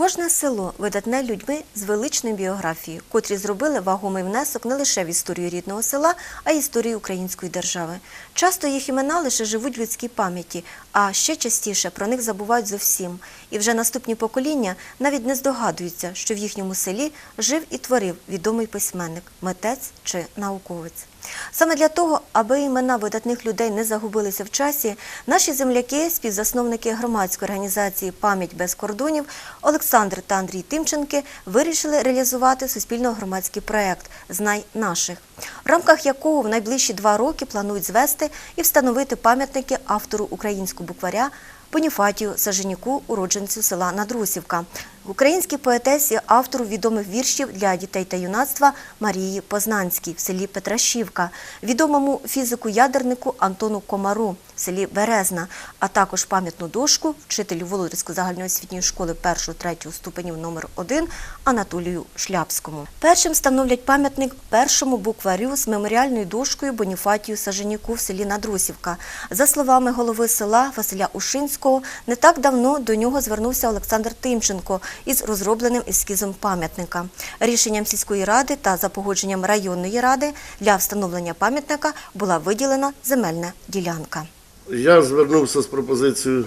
Кожне село видатне людьми з величною біографією, котрі зробили вагомий внесок не лише в історію рідного села, а й історію української держави. Часто їх імена лише живуть в людській пам'яті, а ще частіше про них забувають зовсім. І вже наступні покоління навіть не здогадуються, що в їхньому селі жив і творив відомий письменник, митець чи науковець. Саме для того, аби імена видатних людей не загубилися в часі, наші земляки, співзасновники громадської організації Пам'ять без кордонів Олександр та Андрій Тимченки вирішили реалізувати суспільно-громадський проект Знай наших, в рамках якого в найближчі два роки планують звести і встановити пам'ятники автору українського букваря Боніфатію Саженіку, уродженцю села Надрусівка, українській поетесі, автору відомих віршів для дітей та юнацтва Марії Познанській в селі Петрашівка, відомому фізику-ядернику Антону Комару в селі Березна, а також пам'ятну дошку вчителю Володарської загальноосвітньої школи 1-3 ступенів номер 1 Анатолію Шляпському. Першим встановлять пам'ятник першому букварю з меморіальною дошкою Боніфатію Саженіку в селі Надрусівка. За словами голови села Василя Ушинського, не так давно до нього звернувся Олександр Тимченко із розробленим ескізом пам'ятника. Рішенням сільської ради та за погодженням районної ради для встановлення пам'ятника була виділена земельна ділянка. Я звернувся з пропозицією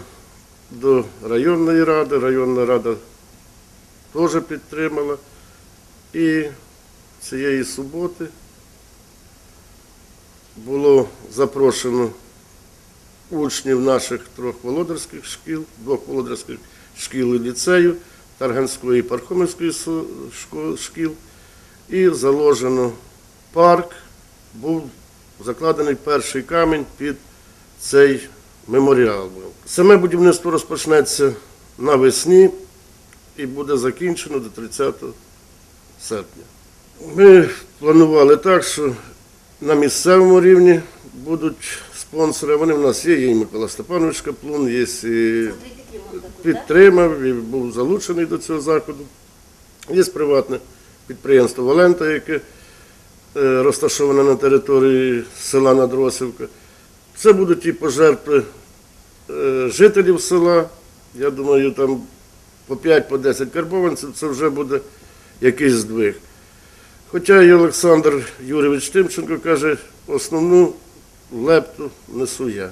до районної ради. Районна рада теж підтримала. І цієї суботи було запрошено учнів наших трьох володарських шкіл, двох володарських шкіл і ліцею, Тарганської Пархоменської шкіл. І заложено парк, був закладений перший камінь під цей меморіал. Саме будівництво розпочнеться навесні і буде закінчено до 30 серпня. Ми планували так, що на місцевому рівні будуть спонсори. Вони в нас є, є і Микола Степанович Каплун, є і підтримав і був залучений до цього заходу. Є приватне підприємство Валента, яке е, розташоване на території села Надросівка. Це будуть і пожертви е, жителів села. Я думаю, там по 5-10 карбованців це вже буде якийсь здвиг. Хоча і Олександр Юрійович Тимченко каже, основну лепту несу я.